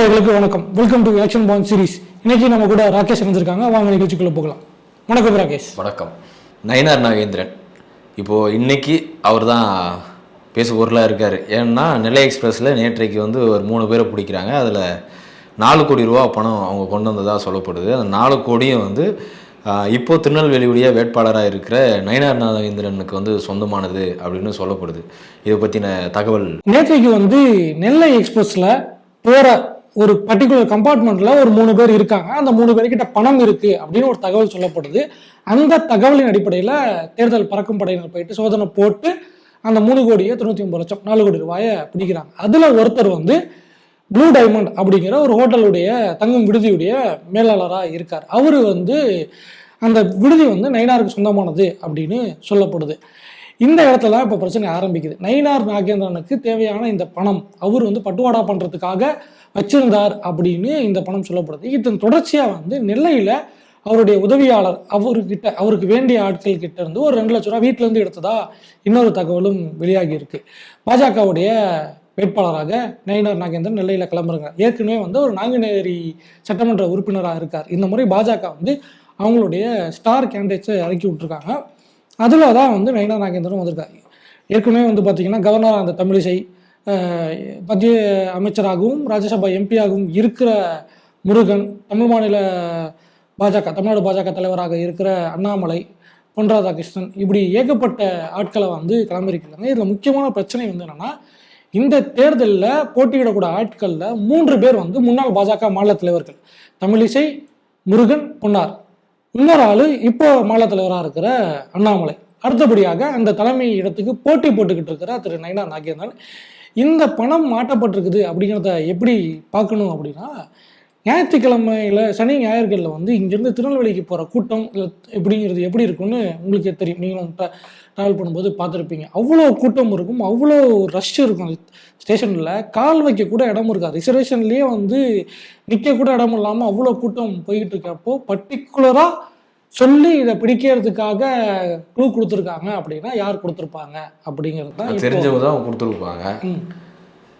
நேயர்களுக்கு வணக்கம். Welcome to action pan series இன்னைக்கு நம்ம கூட ராகேஷ் இணைஞ்சிருக்காங்க வாங்க நிகழ்ச்சிக்குள்ள போகலாம். வணக்கம் ராகேஷ். வணக்கம். நயினார் நாகேந்திரன். இப்போது இன்னைக்கு அவர் தான் பேசு பொருளாக இருக்கார். ஏன்னா நெல்லை எக்ஸ்பிரஸில் நேற்றைக்கு வந்து ஒரு மூணு பேரை பிடிக்கிறாங்க. அதில் நாலு கோடி ரூபா பணம் அவங்க கொண்டு வந்ததாக சொல்லப்படுது. அந்த நாலு கோடியும் வந்து இப்போ திருநெல்வேலியுடைய வேட்பாளராக இருக்கிற நயினார் நாகேந்திரனுக்கு வந்து சொந்தமானது அப்படின்னு சொல்லப்படுது. இதை பற்றின தகவல். நேற்றைக்கு வந்து நெல்லை எக்ஸ்பிரஸ்ல போற ஒரு பர்டிகுலர் கம்பார்ட்மெண்ட்ல ஒரு மூணு பேர் இருக்காங்க. அந்த மூணு பேர்கிட்ட பணம் இருக்கு அப்படின்னு ஒரு தகவல் சொல்லப்படுது. அந்த தகவலின் அடிப்படையில் தேர்தல் பறக்கும் படையினர் போயிட்டு சோதனை போட்டு அந்த மூணு கோடியே தொண்ணூற்றி ஒன்பது லட்சம் நாலு கோடி ரூபாயை பிடிக்கிறாங்க. அதுல ஒருத்தர் வந்து ப்ளூ டைமண்ட் அப்படிங்கிற ஒரு ஹோட்டலுடைய தங்கும் விடுதியுடைய மேலாளராக இருக்கார். அவர் வந்து அந்த விடுதி வந்து நயினாருக்கு சொந்தமானது அப்படின்னு சொல்லப்படுது. இந்த இடத்துல இப்போ பிரச்சனை ஆரம்பிக்குது. நயினார் நாகேந்திரனுக்கு தேவையான இந்த பணம் அவர் வந்து பட்டுவாடா பண்ணுறதுக்காக வச்சிருந்தார் அப்படின்னு இந்த பணம் சொல்லப்படுது. இதன் தொடர்ச்சியாக வந்து நெல்லையில் அவருடைய உதவியாளர் அவர்கிட்ட அவருக்கு வேண்டிய ஆட்கள் கிட்ட இருந்து ஒரு ரெண்டு லட்ச ரூபா வீட்டிலேருந்து எடுத்ததா இன்னொரு தகவலும் வெளியாகி இருக்கு. பாஜகவுடைய வேட்பாளராக நயினார் நாகேந்திரன் நெல்லையில் கிளம்புறாங்க. ஏற்கனவே வந்து ஒரு நாங்குநேரி சட்டமன்ற உறுப்பினராக இருக்கார். இந்த முறை பாஜக வந்து அவங்களுடைய ஸ்டார் கேண்டிடேட்ஸை இறக்கி விட்டுருக்காங்க. அதில் தான் வந்து நயினார் நாகேந்திரன் வந்திருக்கார். ஏற்கனவே வந்து பார்த்திங்கன்னா கவர்னர் அந்த தமிழிசை மத்திய அமைச்சராகவும் ராஜ்யசபா எம்பியாகவும் இருக்கிற முருகன் தமிழ் மாநில பாஜக தமிழ்நாடு பாஜக தலைவராக இருக்கிற அண்ணாமலை பொன் ராதாகிருஷ்ணன் இப்படி ஏகப்பட்ட ஆட்களை வந்து கிளம்பியிருக்கிறாங்க. இதில் முக்கியமான பிரச்சனை வந்து என்னென்னா இந்த தேர்தலில் போட்டியிடக்கூடிய ஆட்களில் மூன்று பேர் வந்து முன்னாள் பாஜக மாநில தலைவர்கள். தமிழிசை முருகன் பொன்னார். இன்னொரு ஆளு இப்போ மாநில தலைவராக இருக்கிற அண்ணாமலை. அடுத்தபடியாக அந்த தலைமை இடத்துக்கு போட்டி போட்டுக்கிட்டு இருக்கிற திரு நயனா நாகேந்திரன். இந்த பணம் மாட்டப்பட்டிருக்குது அப்படிங்கிறத எப்படி பார்க்கணும் அப்படின்னா ஞாயிற்றுக்கிழமையில சனி ஞாயிறுகளில் வந்து இங்கேருந்து திருநெல்வேலிக்கு போகிற கூட்டம் எப்படிங்கிறது எப்படி இருக்கும்னு உங்களுக்கு தெரியும். நீங்களும் ட்ராவல் பண்ணும்போது பார்த்துருப்பீங்க. அவ்வளோ கூட்டம் இருக்கும் அவ்வளோ ரஷ் இருக்கும். ஸ்டேஷனில் கால் வைக்க கூட இடம் இருக்காது. ரிசர்வேஷன்லேயே வந்து நிற்க கூட இடம் இல்லாமல் அவ்வளோ கூட்டம் போய்கிட்டு இருக்கப்போ பர்டிகுலராக சொல்லி இதை பிடிக்கிறதுக்காக க்ளூ கொடுத்துருக்காங்க அப்படின்னா யார் கொடுத்துருப்பாங்க அப்படிங்கிறது தான் தெரிஞ்சவங்க தான் கொடுத்துருப்பாங்க.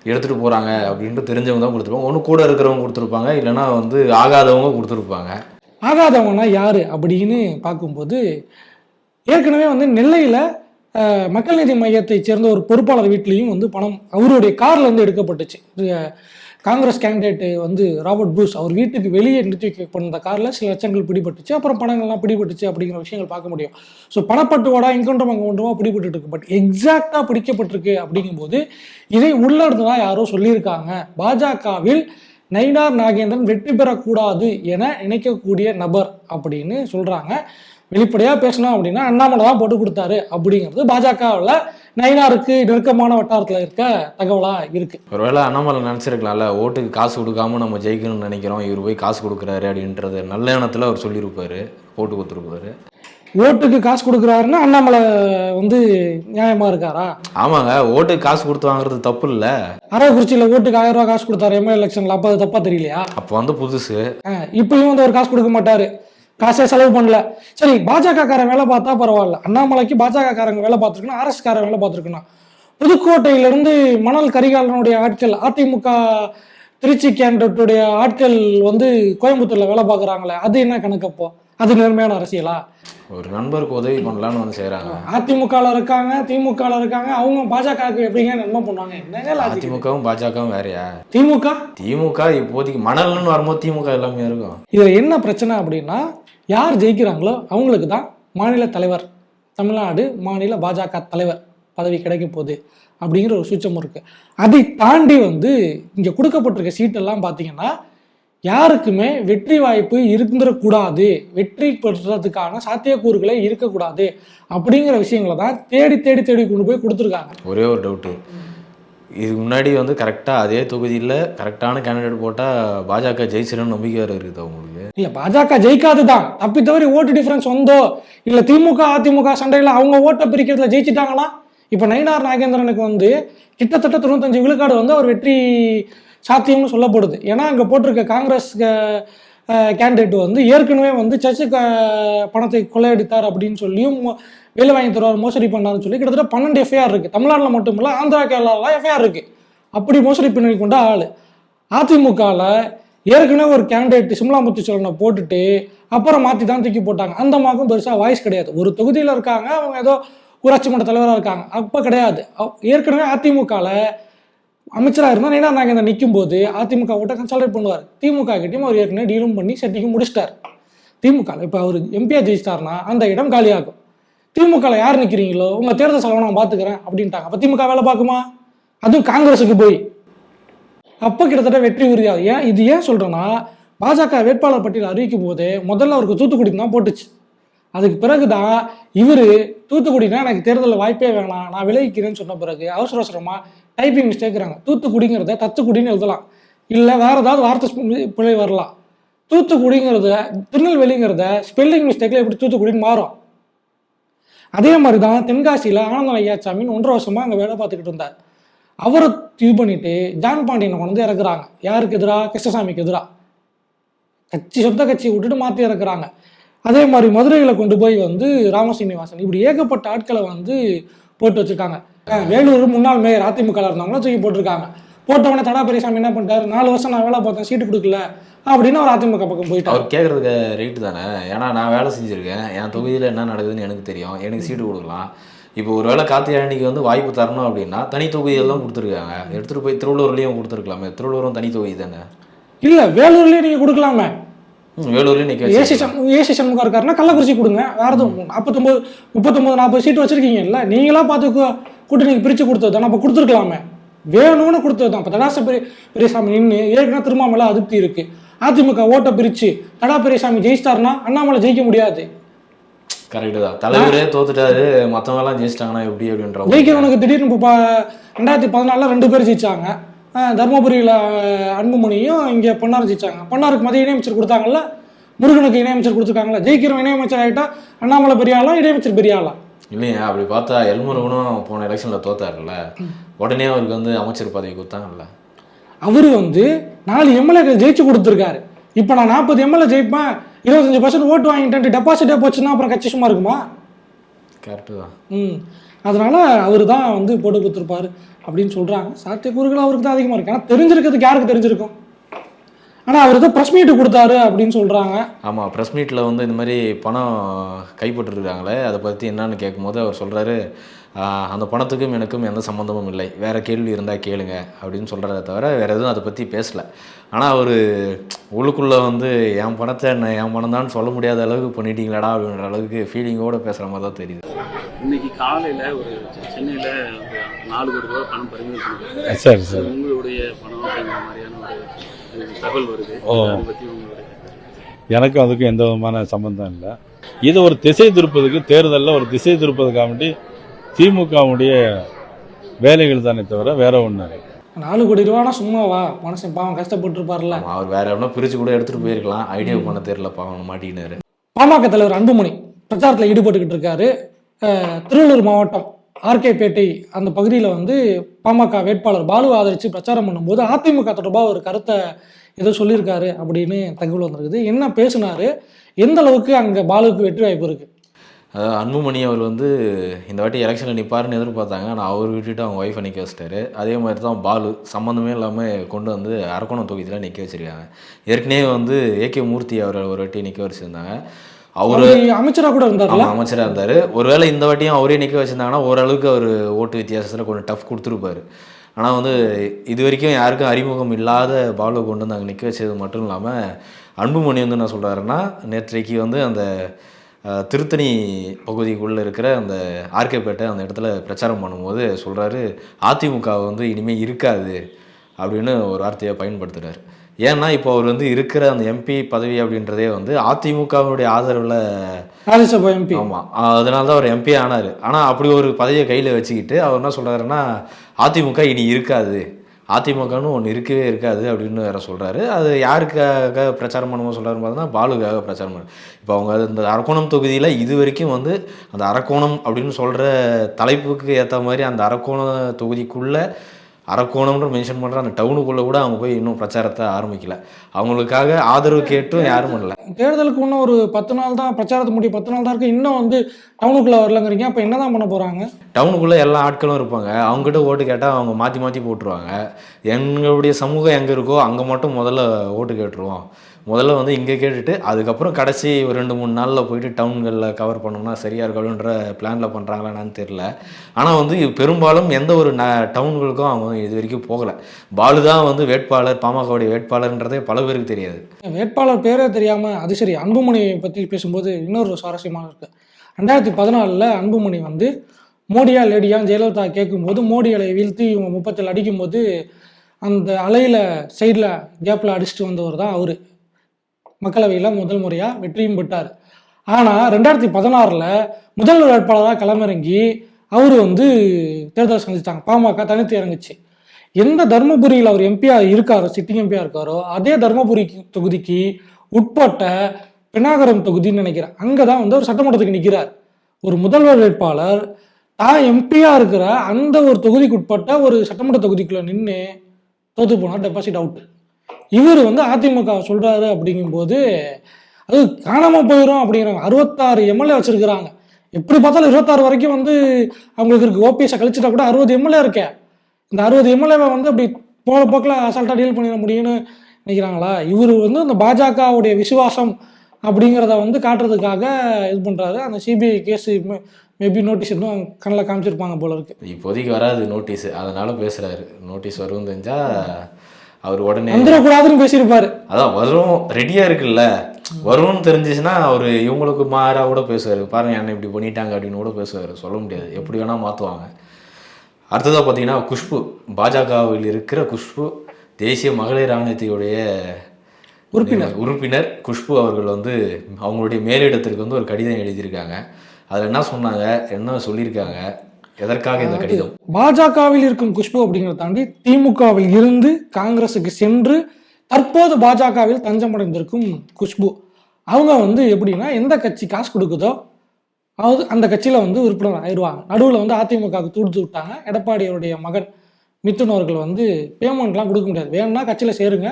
எடுத்துகிட்டு போகிறாங்க அப்படின்ட்டு தெரிஞ்சவங்க தான் கொடுத்துருப்பாங்க. ஒன்று கூட இருக்கிறவங்க கொடுத்துருப்பாங்க இல்லைன்னா வந்து ஆகாதவங்க கொடுத்துருப்பாங்க. ஆகாதவங்கன்னா யார் அப்படின்னு பார்க்கும்போது ஏற்கனவே வந்து நெல்லையில் மக்கள் நீதி மையத்தை சேர்ந்த ஒரு பொறுப்பாளர் வீட்லேயும் வந்து பணம் அவருடைய கார்லேருந்து எடுக்கப்பட்டுச்சு. காங்கிரஸ் கேண்டிடேட் வந்து ராபர்ட் ப்ரூஸ் அவர் வீட்டுக்கு வெளியே நிறுத்தி பண்ண காரில் சில லட்சங்கள் பிடிபட்டுச்சு. அப்புறம் பணங்கள்லாம் பிடிபட்டுச்சு அப்படிங்கிற விஷயங்கள் பார்க்க முடியும். ஸோ பணப்பட்டுவாடா இங்கொன்றும் அங்கே ஒன்றுமா பிடிபட்டு இருக்கு பட் எக்ஸாக்டாக பிடிக்கப்பட்டிருக்கு அப்படிங்கும்போது இதை உள்ள தான் யாரோ சொல்லியிருக்காங்க. பாஜகவில் நயினார் நாகேந்திரன் வெற்றி பெறக்கூடாது என நினைக்கக்கூடிய நபர் அப்படின்னு சொல்கிறாங்க வெளிப்படையாக பேசணும் அப்படின்னா அண்ணாமலை தான் போட்டு கொடுத்தாரு அப்படிங்கிறது பாஜகவில் நயினாருக்கு நெருக்கமான வட்டாரத்தில் இருக்க தகவலா இருக்கு. ஒருவேளை அண்ணாமலை நினச்சிருக்கலாம்ல ஓட்டுக்கு காசு கொடுக்காம நம்ம ஜெயிக்கணும்னு நினைக்கிறோம் இவர் போய் காசு கொடுக்குறாரு அப்படின்றது நல்ல எண்ணத்தில் அவர் சொல்லியிருப்பாரு போட்டு கொடுத்துருப்பாரு. ஓட்டுக்கு காசு கொடுக்குறாருன்னா அண்ணாமலை வந்து நியாயமா இருக்காரா? ஆமாங்க ஓட்டுக்கு காசு கொடுத்து வாங்குறது தப்பு இல்லை அரவக்குறிச்சியில் ஓட்டுக்கு ஆயிரம் ரூபாய் காசு கொடுத்தாரு எம்எல்ஏ எலெக்ஷன்ல அப்போ அது தப்பா தெரியலையா? அப்போ வந்து புதுசு. இப்பயும் வந்து அவர் காசு கொடுக்க மாட்டாரு. காசே செலவு பண்ணல. சரி பாஜகக்காரன் வேலை பார்த்தா பரவாயில்ல. அண்ணாமலைக்கு பாஜகக்காரங்க வேலை பார்த்துருக்கணும் ஆர்எஸ் காரன் வேலை பார்த்துருக்கணும் புதுக்கோட்டையிலிருந்து மணல் கரிகாலனுடைய ஆட்கள் அதிமுக திருச்சி கேண்டட்டுடைய ஆட்கள் வந்து கோயம்புத்தூர்ல வேலை பார்க்குறாங்களே அது என்ன கணக்கப்போ அது நேர்மையான அரசியலா? ஒரு நண்பருக்கு உதவி பண்ணலான்னு வந்து செய்கிறாங்க அதிமுகல இருக்காங்க திமுகல இருக்காங்க அவங்க பாஜகவுக்கு எப்படிங்க நன்மை பண்ணுவாங்க? என்னங்க? அதிமுகவும் பாஜகவும் வேறயா? திமுக? திமுக இப்போதைக்கு மணல்னு வரும்போது திமுக எல்லாமே இருக்கும். இதில் என்ன பிரச்சனை அப்படின்னா யார் ஜெயிக்கிறாங்களோ அவங்களுக்கு தான் மாநில தலைவர். தமிழ்நாடு மாநில பாஜக தலைவர் பதவி கிடைக்க போகுது அப்படிங்கிற ஒரு சூச்சம் இருக்கு. அதை தாண்டி வந்து இங்கே கொடுக்கப்பட்டிருக்க சீட்டெல்லாம் பார்த்தீங்கன்னா யாருக்குமே வெற்றி வாய்ப்பு இருந்துடக்கூடாது. வெற்றி பெறுறதுக்கான சாத்தியக்கூறுகளே இருக்கக்கூடாது. அப்படிங்கிற விஷயங்களை தான் தேடி தேடி தேடி கொண்டு போய் கொடுத்துருக்காங்க. ஒரே ஒரு டவுட்டு இதுக்கு முன்னாடி வந்து கரெக்டாக அதே தொகுதியில் கரெக்டான கேண்டிடேட் போட்டால் பாஜக ஜெயிச்சிடும் நம்பிக்கை இருக்குது உங்களுக்கு இல்ல பாஜக ஜெயிக்காது தான். தப்பி தவறி ஓட்டு டிஃபரன்ஸ் வந்தோ இல்ல திமுக அதிமுக சண்டையில அவங்க ஓட்டை பிரிக்கிறதுல ஜெயிச்சிட்டாங்களா? இப்ப நயினார் நாகேந்திரனுக்கு வந்து கிட்டத்தட்ட தொண்ணூத்தஞ்சு விழுக்காடு வந்து அவர் வெற்றி சாத்தியம்னு சொல்லப்படுது. ஏன்னா அங்கே போட்டிருக்க காங்கிரஸ் கேண்டிடேட் வந்து ஏற்கனவே வந்து சர்ச்சு பணத்தை கொள்ளையடித்தார் அப்படின்னு சொல்லியும் வேலை வாங்கி தருவார் மோசடி பண்ணாருன்னு சொல்லி கிட்டத்தட்ட பன்னெண்டு எஃப்ஐஆர் இருக்கு. தமிழ்நாட்டில் மட்டும் இல்லை ஆந்திரா கேரளாவில் எஃப்ஐஆர் இருக்கு. அப்படி மோசடி பண்ணி கொண்ட ஆள். அதிமுகவில் ஏற்கனவே ஒரு கேண்டிடேட் சிம்லா சோழனை போட்டுட்டு அப்புறம் மாற்றி தான் தூக்கி போட்டாங்க. அந்த அம்மாவுக்கும் பெருசாக வாய்ஸ் கிடையாது. ஒரு தொகுதியில் இருக்காங்க அவங்க ஏதோ ஊராட்சி மன்ற தலைவராக இருக்காங்க. அப்போ கிடையாது. ஏற்கனவே அதிமுகவில் அமைச்சராக இருந்தால் நீனா நாங்கள் இந்த நிற்கும் போது அதிமுக ஓட்ட கன்சால்டேட் பண்ணுவார். திமுக கிட்டையும் அவர் ஏற்கனவே டீலும் பண்ணி செட்டிக்கும் முடிச்சிட்டார். திமுக இப்போ அவர் எம்பியாக ஜெயிச்சிட்டாருன்னா அந்த இடம் காலியாகும். திமுகவில் யார் நிற்கிறீங்களோ உங்கள் தேர்தல் செலவை நான் பார்த்துக்கிறேன் அப்படின்ட்டாங்க. அப்போ திமுக வேலை பார்க்குமா? அதுவும் காங்கிரஸுக்கு போய். அப்போ கிட்டத்தட்ட வெற்றி உறுதியாகும் ஏன் இது ஏன் சொல்கிறேன்னா பாஜக வேட்பாளர் பட்டியல் அறிவிக்கும் போதே முதல்ல அவருக்கு தூத்துக்குடி தான் போட்டுச்சு. அதுக்கு பிறகு தான் இவர் தூத்துக்குடினா எனக்கு தேர்தலில் வாய்ப்பே வேணாம் நான் விளைவிக்கிறேன்னு சொன்ன பிறகு அவசர அவசரமாக டைப்பிங் மிஸ்டேக்குறாங்க தூத்துக்குடிங்கிறத தத்துக்குடின்னு எழுதலாம். இல்லை வேற ஏதாவது வார்த்தை பிழை வரலாம். தூத்துக்குடிங்கிறத திருநெல்வேலிங்கிறத ஸ்பெல்லிங் மிஸ்டேக்கில் எப்படி தூத்துக்குடின்னு மாறும்? அதே மாதிரி தான் தென்காசியில் ஆனந்தன் ஐயாச்சாமின்னு ஒன்றரை வருஷமாக அங்கே வேலை பார்த்துக்கிட்டு இருந்தார். அவரை இது பண்ணிட்டு ஜான் பாண்டியனை கொண்டு வந்து இறக்குறாங்க. யாருக்கு எதிராக கிருஷ்ணசாமிக்கு எதிராக கட்சி சொந்த கட்சியை விட்டுட்டு மாற்றி இறக்குறாங்க. அதே மாதிரி மதுரையில் கொண்டு போய் வந்து ராமசீனிவாசன் இப்படி ஏகப்பட்ட ஆட்களை வந்து போட்டு வச்சிருக்காங்க. வேலூர் முன்னாள் மேயர் அதிமுக இருந்தவங்களும் தூக்கி போட்டிருக்காங்க. போட்டவனே தடா பெரியசாமி என்ன பண்ணிட்டாரு? நாலு வருஷம் நான் வேலை பார்த்தேன் சீட்டு கொடுக்கல அப்படின்னு அவர் அதிமுக பக்கம் போயிட்டார். அவர் கேட்குறதுக்கு ரைட்டு தானே? ஏன்னா நான் வேலை செஞ்சுருக்கேன். என் தொகுதியில் என்ன நடக்குதுன்னு எனக்கு தெரியும். எனக்கு சீட்டு கொடுக்கலாம். இப்போ ஒரு வேளை கார்த்திகை அன்னைக்கு வந்து வாய்ப்பு தரணும் அப்படின்னா தனி தொகுதியெல்லாம் கொடுத்துருக்காங்க. எடுத்துகிட்டு போய் திருவள்ளூர்லேயும் கொடுத்துருக்கலாமே. திருவள்ளூரும் தனி தொகுதி தானே? இல்லை வேலூர்லேயே நீங்கள் கொடுக்கலாமே. வேலூர்லேயும் ஏசி சண் ஏசி சண்முகம் இருக்காருன்னா கள்ளக்குறிச்சி கொடுங்க. வேற எதுவும் நாற்பத்தொம்பது முப்பத்தொம்பது நாற்பது சீட் வச்சிருக்கீங்கல்ல. நீங்களா பார்த்து கூ- கூட்டணிக்கு பிரித்து கொடுத்தது தானே? அப்போ கொடுத்துருக்கலாமே. வேணும்னு கொடுத்தது தான். இப்போ தடாச பெரிய பெரியசாமி நின்று ஏற்கனவே திருமாமலை அதிருப்தி இருக்கு. அதிமுக ஓட்டை பிரித்து தடா பெரியசாமி ஜெயிச்சிட்டாருன்னா அண்ணாமலை ஜெயிக்க முடியாது. கரெக்டு தான். தலைவரே தோத்துட்டாரு. மற்றவங்கலாம் ஜெயிச்சிட்டாங்கன்னா எப்படி அப்படின்ற. ஜெயிக்கிறவனுக்கு திடீர்னு இப்போ ரெண்டாயிரத்தி பதினாலில் ரெண்டு பேர் ஜெயிச்சாங்க. தருமபுரியில் அன்புமணியும் இங்கே பொன்னார் ஜெயிச்சாங்க. பொன்னாருக்கு மதிய இணையமைச்சர் கொடுத்தாங்கல்ல? முருகனுக்கு இணையமைச்சர் கொடுத்துருக்காங்கல்ல? ஜெயிக்கிறவன் இணையமைச்சர் ஆகிட்டா அண்ணாமலை பெரிய ஆளா இணையமைச்சர் பெரிய ஆளா இல்லையா அப்படி பார்த்தா எல்முருகனும் போன எலெக்ஷனில் தோத்தாருல்ல. உடனே அவருக்கு வந்து அமைச்சர் பதவி கொடுத்தாங்கல்ல. அவர் வந்து நாலு எம்எல்ஏக்கள் ஜெயிச்சு கொடுத்துருக்காரு. இப்போ நான் நாற்பது எம்எல்ஏ ஜெயிப்பேன் இருபத்தஞ்சு பர்சன்ட் ஓட்டு வாங்கிட்டேன் டெபாசிட்டே போச்சுன்னா அப்புறம் கட்சி சும்மா இருக்குமா? கரெக்டு தான். ம். அதனால அவர் தான் வந்து போட்டு கொடுத்துருப்பாரு அப்படின்னு சொல்றாங்க. சாத்தியக்கூறுகள் அவருக்கு தான் அதிகமாக இருக்கு. ஆனால் தெரிஞ்சிருக்கிறதுக்கு யாருக்கு தெரிஞ்சிருக்கும்? ஆனால் அவர் தான் ப்ரெஸ் மீட் கொடுத்தாரு அப்படின்னு சொல்றாங்க. ஆமாம் ப்ரெஸ் மீட்டில் வந்து இந்த மாதிரி பணம் கைப்பற்றிருக்காங்களே அதை பற்றி என்னன்னு கேட்கும்போது அவர் சொல்கிறாரு அந்த பணத்துக்கும் எனக்கும் எந்த சம்மந்தமும் இல்லை. வேறு கேள்வி இருந்தால் கேளுங்க அப்படின்னு சொல்கிறத தவிர வேறு எதுவும் அதை பற்றி பேசலை. ஆனால் அவர் உள்ளுக்குள்ளே வந்து என் பணத்தை என்ன என் பணம் தான் சொல்ல முடியாத அளவுக்கு பண்ணிட்டீங்களாடா? அப்படின்ற அளவுக்கு ஃபீலிங்கோடு பேசுகிற மாதிரி தான் தெரியுது. இன்னைக்கு காலையில ஒரு சென்னையில நாலு கோடி ரூபாய் பணம் பறிமுதல் சரி சரி. உங்களுடைய பணம் அப்படிங்கிற மாதிரியான ஒரு தகவல் வருது. எனக்கும் அதுக்கும் எந்த விதமான சம்பந்தம் இல்லை. இது ஒரு திசை திருப்பதுக்கு தேர்தலில் ஒரு திசை திருப்பதுக்காக வேண்டி திமுகவுடைய வேலைகள் தானே தவிர வேற ஒன்று நாலு கோடி ரூபானா சும்மாவா மனுஷன் பாவம் கஷ்டப்பட்டுருப்பார்ல அவர் வேற எவ்வளோ பிரித்து கூட எடுத்துகிட்டு போயிருக்கலாம். ஐடியா பண்ண தெரியல பாவம் மாட்டிக்கினாரு பாமக தலைவர் அன்புமணி பிரச்சாரத்தில் ஈடுபட்டுக்கிட்டு இருக்காரு. திருவள்ளூர் மாவட்டம் ஆர்கேபேட்டை அந்த பகுதியில் வந்து பாமக வேட்பாளர் பாலு ஆதரித்து பிரச்சாரம் பண்ணும்போது அதிமுக தொடர்பாக ஒரு கருத்தை ஏதோ சொல்லியிருக்காரு அப்படின்னு தகவல் வந்திருக்குது. என்ன பேசினாரு? எந்த அளவுக்கு அங்கே பாலுவுக்கு வெற்றி வாய்ப்பு இருக்குது அதாவது அன்புமணி அவர் வந்து இந்த வாட்டி எலெக்ஷனில் நிற்பாருன்னு எதிர்பார்த்தாங்க. ஆனால் அவர் விட்டுட்டு அவங்க ஒய்ஃபை நிற்க வச்சிட்டாரு. அதே மாதிரி தான் பாலு சம்மந்தமே இல்லாமல் கொண்டு வந்து அரக்கோணம் தொகுதியில் நிற்க வச்சிருக்காங்க. ஏற்கனவே வந்து ஏகே மூர்த்தி அவரை ஒரு வாட்டி நிற்க வச்சுருந்தாங்க. அவர் அமைச்சராக கூட இருந்தார்ல? ஆமாம் அமைச்சராக இருந்தார். ஒருவேளை இந்த வாட்டியும் அவரே நிற்க வச்சிருந்தாங்கன்னா ஓரளவுக்கு அவர் ஓட்டு வித்தியாசத்தில் கொஞ்சம் டஃப் கொடுத்துருப்பாரு. ஆனால் வந்து இது வரைக்கும் யாருக்கும் அறிமுகம் இல்லாத பாலுவை கொண்டு வந்து அங்கே நிற்க வச்சது மட்டும் இல்லாமல் அன்புமணி வந்து என்ன சொல்கிறாருன்னா நேற்றைக்கு வந்து அந்த திருத்தணி பகுதிக்குள்ளே இருக்கிற அந்த ஆர்கேபேட்டை அந்த இடத்துல பிரச்சாரம் பண்ணும்போது சொல்கிறாரு அதிமுக வந்து இனிமேல் இருக்காது அப்படின்னு ஒரு வார்த்தையை பயன்படுத்துகிறார் ஏன்னா இப்போ அவர் வந்து இருக்கிற அந்த எம்பி பதவி அப்படின்றதே வந்து அதிமுகவினுடைய ஆதரவில் ராஜ்யசபா எம்பி ஆமாம் அதனால தான் அவர் எம்பி ஆனார். ஆனால் அப்படி ஒரு பதவியை கையில் வச்சுக்கிட்டு அவர் என்ன சொல்கிறாருன்னா அதிமுக இனி இருக்காது. அதிமுகன்னு ஒன்று இருக்கவே இருக்காது அப்படின்னு வேற சொல்கிறாரு அது யாருக்காக பிரச்சாரம் பண்ணுமோ சொல்கிறாருன்னு பார்த்தீங்கன்னா பாலுக்காக பிரச்சாரம் பண்ண. இப்போ அவங்க இந்த அரக்கோணம் தொகுதியில் இது வரைக்கும் வந்து அந்த அரக்கோணம் அப்படின்னு சொல்கிற தலைப்புக்கு ஏற்ற மாதிரி அந்த அரக்கோணம் தொகுதிக்குள்ளே அரக்கோணம்ன்ற மென்ஷன் பண்ணுற அந்த டவுனுக்குள்ளே கூட அவங்க போய் இன்னும் பிரச்சாரத்தை ஆரம்பிக்கல. அவங்களுக்காக ஆதரவு கேட்டும் யாரும் பண்ணல. தேர்தலுக்கு இன்னும் ஒரு பத்து நாள் தான் பிரச்சாரத்து முடிய பத்து நாள் தான் இருக்கு. இன்னும் வந்து டவுனுக்குள்ள வரலங்கிறீங்க. அப்ப என்னதான் பண்ண போறாங்க? டவுனுக்குள்ளே எல்லா ஆட்களும் இருப்பாங்க. அவங்ககிட்ட ஓட்டு கேட்டால் அவங்க மாற்றி மாற்றி போட்டுருவாங்க. எங்களுடைய சமூகம் எங்கே இருக்கோ அங்கே மட்டும் முதல்ல ஓட்டு கேட்டுருவோம். முதல்ல வந்து இங்கே கேட்டுட்டு அதுக்கப்புறம் கடைசி ஒரு ரெண்டு மூணு நாளில் போயிட்டு டவுன்களில் கவர் பண்ணோம்னா சரியாக இருக்கணுன்ற பிளானில் பண்ணுறாங்களா தெரில ஆனால் வந்து பெரும்பாலும் எந்த ஒரு ந டவுன்களுக்கும் அவங்க இது வரைக்கும் போகலை. பாலு தான் வந்து வேட்பாளர் பாமகவுடைய வேட்பாளர்ன்றதே பல பேருக்கு தெரியாது. வேட்பாளர் பேரே தெரியாமல் அது சரி அன்புமணி பற்றி பேசும்போது இன்னொரு சுவாரஸ்யமாக இருக்குது ரெண்டாயிரத்தி பதினாலில் அன்புமணி வந்து மோடியா லேடியா ஜெயலலிதா கேட்கும்போது மோடி அலையை வீழ்த்தி இவங்க முப்பத்தில் அடிக்கும்போது அந்த அலையில் சைடில் கேப்பில் அடிச்சுட்டு வந்தவர் தான் அவர். மக்களவையில் முதல் முறையாக வெற்றியும் பெற்றார். ஆனால் ரெண்டாயிரத்தி பதினாறில் முதல் வேட்பாளராக களமிறங்கி அவர் வந்து தேர்தல் சந்தித்தாங்க பாமக தனித்து இறங்குச்சு. எந்த தருமபுரியில் அவர் எம்பியா இருக்காரோ சிட்டிங் எம்பியா இருக்காரோ அதே தருமபுரி தொகுதிக்கு உட்பட்ட பெண்ணாகரம் தொகுதின்னு நினைக்கிறேன். அங்கே தான் வந்து அவர் சட்டமன்றத்துக்கு நிற்கிறார் ஒரு முதல்வர் வேட்பாளர் தான் எம்பியா இருக்கிற அந்த ஒரு தொகுதிக்கு உட்பட்ட ஒரு சட்டமன்ற தொகுதிக்குள்ள நின்று தோத்து போனார் டெபாசிட் அவுட் இவர் வந்து அதிமுக சொல்றாரு அப்படிங்கும்போது அது காணாம போயிடும் அப்படிங்கிறாங்க. அறுபத்தாறு எம்எல்ஏ வச்சிருக்கிறாங்க. எப்படி பார்த்தாலும் இருபத்தாறு வரைக்கும் வந்து அவங்களுக்கு இருக்கு. ஓபிஎஸ் கழிச்சிட்டா கூட அறுபது எம்எல்ஏ இருக்கேன் இந்த அறுபது எம்எல்ஏவை வந்து அப்படி போன போக்கில் அசால்ட்டாக டீல் பண்ணிட முடியும்னு நினைக்கிறாங்களா? இவர் வந்து அந்த பாஜகவுடைய விசுவாசம் அப்படிங்கிறத வந்து காட்டுறதுக்காக இது பண்ணுறாரு அந்த சிபிஐ கேஸ் மேபி நோட்டீஸ் இன்னும் கண்ணில் காமிச்சிருப்பாங்க போல இருக்கு. இப்போதைக்கு வராது நோட்டீஸ் அதனால பேசுகிறாரு நோட்டீஸ் வரும் தெரிஞ்சா அவர் உடனே வந்துடக்கூடாதுன்னு பேசியிருப்பாரு. அதான் வரும் ரெடியா இருக்குல்ல? வரும்னு தெரிஞ்சிச்சுன்னா அவர் இவங்களுக்கு மாறா கூட பேசுவார். பாருங்க என்ன இப்படி பண்ணிட்டாங்க அப்படின்னு கூட பேசுவார். சொல்ல முடியாது. எப்படி வேணா மாற்றுவாங்க அடுத்ததாக பார்த்தீங்கன்னா குஷ்பு. பாஜகவில் இருக்கிற குஷ்பு தேசிய மகளிர் ஆணையத்தையுடைய உறுப்பினர். உறுப்பினர் குஷ்பு அவர்கள் வந்து அவங்களுடைய மேலிடத்திற்கு வந்து ஒரு கடிதம் எழுதியிருக்காங்க. அதில் என்ன சொன்னாங்க? என்ன சொல்லியிருக்காங்க? எதற்காக இந்த கடிதம்? பாஜகவில் இருக்கும் குஷ்பு அப்படிங்கிறத தாண்டி திமுகவில் இருந்து காங்கிரஸுக்கு சென்று தற்போது பாஜகவில் தஞ்சமடைந்திருக்கும் குஷ்பு. அவங்க வந்து எப்படின்னா எந்த கட்சி காசு கொடுக்குதோ அது அந்த கட்சியில் வந்து உறுப்பினர் ஆயிடுவாங்க. நடுவில் வந்து அதிமுகவுக்கு தூடுத்து விட்டாங்க எடப்பாடியோடைய மகன் மிதுன் அவர்கள் வந்து பேமெண்ட்லாம் கொடுக்க முடியாது. வேணும்னா கட்சியில் சேருங்க.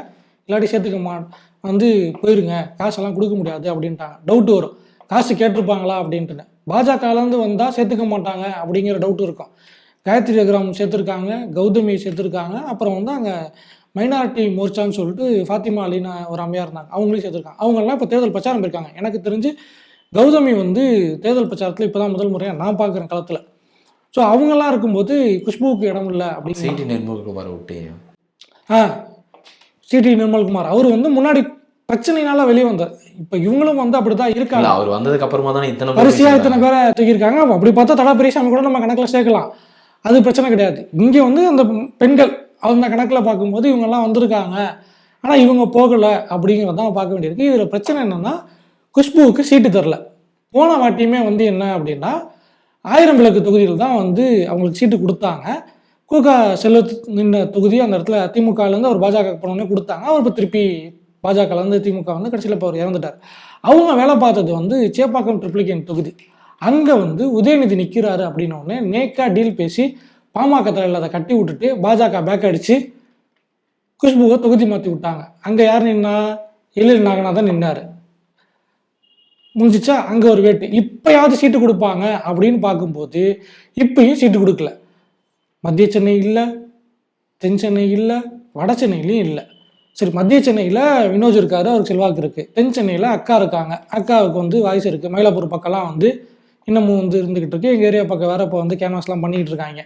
இல்லாட்டி சேர்த்துக்க மா வந்து போயிருங்க. காசெல்லாம் கொடுக்க முடியாது அப்படின்ட்டாங்க. டவுட் வரும். காசு கேட்டிருப்பாங்களா அப்படின்ட்டு பாஜகலேருந்து வந்தால் சேர்த்துக்க மாட்டாங்க அப்படிங்கிற டவுட் இருக்கும். காயத்ரி ரகுராம் சேர்த்துருக்காங்க கௌதமி சேர்த்துருக்காங்க அப்புறம் வந்து அங்கே மைனாரிட்டி மோர்ச்சான்னு சொல்லிட்டு ஃபாத்திமா அலின்னு ஒரு அம்மையாக இருந்தாங்க. அவங்களையும் சேர்த்துருக்காங்க. அவங்கெல்லாம் இப்போ தேர்தல் பிரச்சாரம் போயிருக்காங்க. எனக்கு தெரிஞ்சு கௌதமி வந்து தேர்தல் பிரச்சாரத்தில் இப்போ தான் முதல் முறையாக நான் பார்க்குறேன் களத்தில். ஸோ அவங்கெல்லாம் இருக்கும்போது குஷ்புவுக்கு இடம் இல்லை அப்படின்னு சிடி நிர்மல்குமாரை விட்டு ஆ சிடி நிர்மல்குமார். அவர் வந்து முன்னாடி பிரச்சனைனால வெளியே வந்தார் இப்போ இவங்களும் வந்து அப்படிதான் இருக்காங்க. அவர் வந்ததுக்கு அப்புறமா தானே இத்தனை வரிசையா இத்தனை. பேரை தூக்கியிருக்காங்க. அப்படி பார்த்தா தடா பெரியசாமி கூட நம்ம கணக்கில் சேர்க்கலாம். அது பிரச்சனை கிடையாது. இங்கே வந்து அந்த பெண்கள் அந்த கணக்கில் பார்க்கும்போது இவங்கெல்லாம் வந்திருக்காங்க. ஆனால் இவங்க போகலை அப்படிங்கிறத தான் பார்க்க வேண்டியிருக்கு. இதில் பிரச்சனை என்னன்னா குஷ்புவுக்கு சீட்டு தரல. போன வாட்டியுமே வந்து என்ன அப்படின்னா ஆயிரம் விளக்கு தொகுதியில் தான் வந்து அவங்களுக்கு சீட்டு கொடுத்தாங்க. கூகா செல்வ நின்ன தொகுதி அந்த இடத்துல திமுகலேருந்து அவர் பாஜக போனோடனே கொடுத்தாங்க. அவர் இப்போ திருப்பி பாஜகலேருந்து திமுக வந்து கடைசியில் இப்போ அவர் இறந்துட்டார். அவங்க வேலை பார்த்தது வந்து சேப்பாக்கம் ட்ரிப்ளிகேன் தொகுதி. அங்கே வந்து உதயநிதி நிற்கிறாரு அப்படின்னோடனே நேக்கா டீல் பேசி பாமக தலையில் அதை கட்டி விட்டுட்டு பாஜக பேக் அடித்து குஷ்புவை தொகுதி மாற்றி விட்டாங்க. அங்கே யார் நின்னா? எழில் நாகனா தான் நின்னார். முடிஞ்சிச்சா அங்கே ஒரு வேட்டு. இப்போயாவது சீட்டு கொடுப்பாங்க அப்படின்னு பார்க்கும்போது இப்பயும் சீட்டு கொடுக்கல. மத்திய சென்னை இல்லை தென் சென்னை இல்லை வட சென்னையிலையும் இல்லை. சரி மத்திய சென்னையில் வினோஜ் இருக்காரு அவருக்கு செல்வாக்கு இருக்குது தென் சென்னையில் அக்கா இருக்காங்க. அக்காவுக்கு வந்து வாய்ஸ் இருக்குது மயிலாப்பூர் பக்கம்லாம் வந்து இன்னமும் வந்து இருந்துக்கிட்டு இருக்கு. எங்கள் ஏரியா பக்கம் வேற இப்போ வந்து கேன்வாஸ்லாம் பண்ணிக்கிட்டு இருக்காங்க.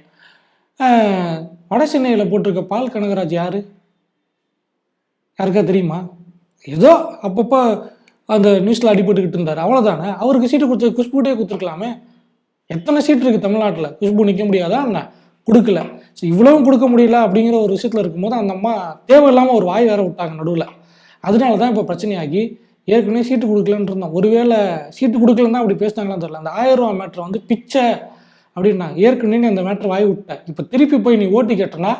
வட சென்னையில் போட்டிருக்க பால் கனகராஜ் யார்? யாருக்கா தெரியுமா? ஏதோ அப்பப்போ அந்த நியூஸில் அடிபட்டுக்கிட்டு இருந்தார். அவ்வளோதானே அவருக்கு சீட்டு கொடுத்து குஷ்பூட்டே கொடுத்துருக்கலாமே. எத்தனை சீட் இருக்குது தமிழ்நாட்டில்? குஷ்பு நிற்க முடியாதா என்ன? கொடுக்கல. ஸோ இவ்வளவும் கொடுக்க முடியல அப்படிங்கிற ஒரு விஷயத்தில் இருக்கும்போது அந்த அம்மா தேவையில்லாமல் ஒரு வாய் வேற விட்டாங்க நடுவில். அதனால தான் இப்போ பிரச்சனையாகி ஏற்கனவே சீட்டு கொடுக்கலன்னு இருந்தோம் ஒருவேளை சீட்டு கொடுக்கலன்னு தான் அப்படி பேசினாங்களான்னு தெரியல. அந்த ஆயிரம் ரூபா மேட்ரை வந்து பிச்சை அப்படின்னாங்க. ஏற்கனவே நீ அந்த மேட்ரை வாய் விட்ட. இப்போ திருப்பி போய் நீ ஓட்டு கேட்டனா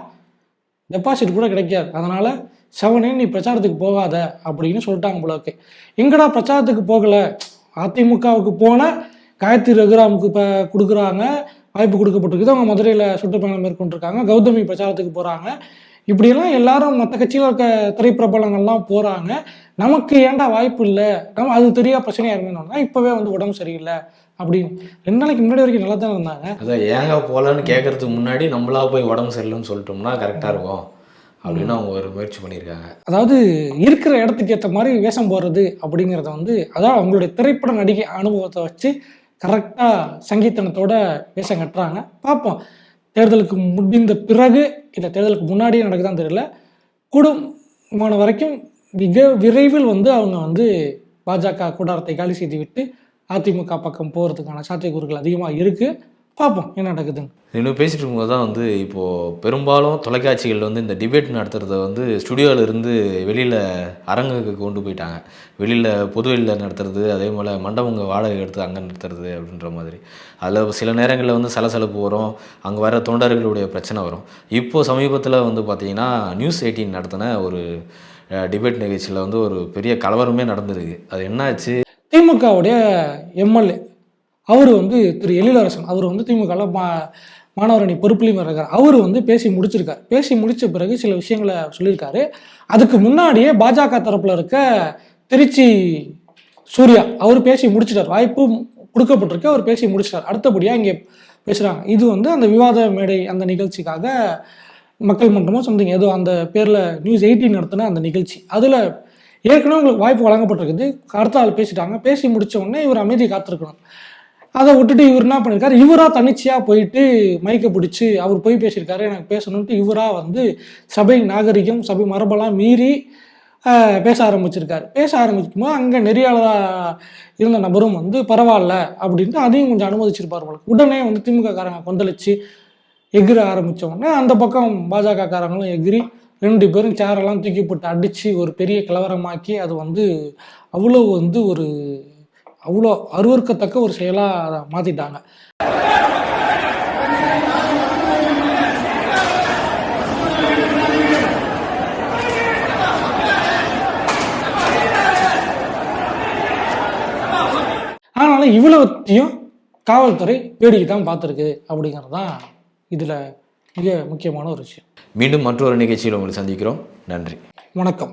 டெபாசிட் கூட கிடைக்காது. அதனால் செவனே நீ பிரச்சாரத்துக்கு போகாத அப்படின்னு சொல்லிட்டாங்க போலக்கு எங்கடா பிரச்சாரத்துக்கு போகல? அதிமுகவுக்கு போனால் காயத்ரி ரகுராமுக்கு இப்போ கொடுக்குறாங்க. வாய்ப்பு கொடுக்கப்பட்டிருக்குது. அவங்க மதுரையில் சுற்றுப்பயணம் மேற்கொண்டிருக்காங்க. கௌதமி பிரச்சாரத்துக்கு போகிறாங்க இப்படியெல்லாம் எல்லாரும் மற்ற கட்சியில் இருக்க திரைப்பிரபலங்கள்லாம் போகிறாங்க நமக்கு ஏன்டா வாய்ப்பு இல்லை? நம்ம அது தெரியா பிரச்சனையாக இருந்தோம்னா இப்போவே வந்து உடம்பு சரியில்லை அப்படின்னு. ரெண்டு நாளைக்கு முன்னாடி வரைக்கும் நல்லா தான் இருந்தாங்க. அதான் ஏங்க போகலன்னு கேட்கறதுக்கு முன்னாடி நம்மளா போய் உடம்பு சரியில்லைன்னு சொல்லிட்டோம்னா கரெக்டாக இருக்கும் அப்படின்னு அவங்க ஒரு முயற்சி பண்ணியிருக்காங்க. அதாவது இருக்கிற இடத்துக்கு ஏற்ற மாதிரி வேஷம் போடுறது அப்படிங்கிறத வந்து அதாவது அவங்களுடைய திரைப்பட நடிகை அனுபவத்தை வச்சு கரெக்டாக சங்கீர்த்தனத்தோட வேஷம் கட்டுறாங்க. பார்ப்போம். தேர்தலுக்கு முடிந்த பிறகு இல்லை தேர்தலுக்கு முன்னாடியே நடக்குதான்னு தெரியல. கூடுமான வரைக்கும் மிக விரைவில் வந்து அவங்க வந்து பாஜக கூடாரத்தை காலி செய்து விட்டு அதிமுக பக்கம் போகிறதுக்கான சாத்தியக்கூறுகள் அதிகமாக இருக்குது பார்ப்போம் என்ன நடக்குதுன்னு. இன்னும் பேசிட்டு இருக்கும்போது தான் வந்து இப்போது பெரும்பாலும் தொலைக்காட்சிகள் வந்து இந்த டிபேட் நடத்துறத வந்து ஸ்டுடியோவில் இருந்து வெளியில் அரங்குக்கு கொண்டு போயிட்டாங்க. வெளியில் பொதுவெளியில் நடத்துறது அதே போல் மண்டபங்க வாடகை எடுத்து அங்கே நடத்துறது அப்படின்ற மாதிரி. அதில் சில நேரங்களில் வந்து சலசலப்பு வரும் அங்கே வர தொண்டர்களுடைய பிரச்சனை வரும். இப்போது சமீபத்தில் வந்து பார்த்தீங்கன்னா நியூஸ் எயிட்டீன் நடத்தின ஒரு டிபேட் நிகழ்ச்சியில் வந்து ஒரு பெரிய கலவரமே நடந்திருக்கு. அது என்னாச்சு? திமுகவுடைய எம்எல்ஏ அவர் வந்து திரு எழிலரசன் அவர் வந்து திமுகவில் மா மாணவரணி பொறுப்புலையும் இருக்கார் அவர் வந்து பேசி முடிச்சிருக்கார். பேசி முடித்த பிறகு சில விஷயங்களை சொல்லியிருக்காரு. அதுக்கு முன்னாடியே பாஜக தரப்பில் இருக்க திருச்சி சூர்யா அவர் பேசி முடிச்சிட்டார். வாய்ப்பு கொடுக்கப்பட்டிருக்கு அவர் பேசி முடிச்சிட்டார். அடுத்தபடியாக இங்கே பேசுகிறாங்க இது வந்து அந்த விவாத மேடை அந்த நிகழ்ச்சிக்காக மக்கள் மன்றமோ சம்திங் ஏதோ அந்த பேரில் நியூஸ் எயிட்டீன் நடத்தின அந்த நிகழ்ச்சி. அதில் ஏற்கனவே உங்களுக்கு வாய்ப்பு வழங்கப்பட்டிருக்குது. அடுத்த ஆள் பேசிட்டாங்க. பேசி முடித்த உடனே இவர் அமைதி காத்திருக்கணும். அதை விட்டுட்டு இவர் என்ன பண்ணியிருக்காரு இவரா தனிச்சையா போயிட்டு மைக்கை பிடிச்சி அவர் போய் பேசியிருக்காரு எனக்கு பேசணுன்ட்டு இவரா வந்து சபை நாகரிகம் சபை மரபெல்லாம் மீறி பேச ஆரம்பிச்சிருக்காரு. பேச ஆரம்பிக்கும் போது அங்கே நெறியாளராக இருந்த நபரும் வந்து பரவாயில்ல அப்படின்ட்டு அதையும் கொஞ்சம் அனுமதிச்சிருப்பார் போல. உடனே வந்து திமுக காரங்க கொந்தளிச்சு எகிர ஆரம்பிச்ச உடனே அந்த பக்கம் பாஜக காரங்களும் எகிரி ரெண்டு பேரும் சேரெல்லாம் தூக்கி போட்டு அடித்து ஒரு பெரிய கலவரமாக்கி அது வந்து அவ்வளோ வந்து ஒரு அவ்வளோ அருவருக்கத்தக்க ஒரு செயலாக அதை மாற்றிட்டாங்க ஆனாலும் இவ்வளவுத்தையும் காவல்துறை வேடிக்கை தான் பார்த்துருக்கு அப்படிங்கிறது தான் இதில் மிக முக்கியமான ஒரு விஷயம். மீண்டும் மற்றொரு நிகழ்ச்சியில் உங்களை சந்திக்கிறோம். நன்றி. வணக்கம்.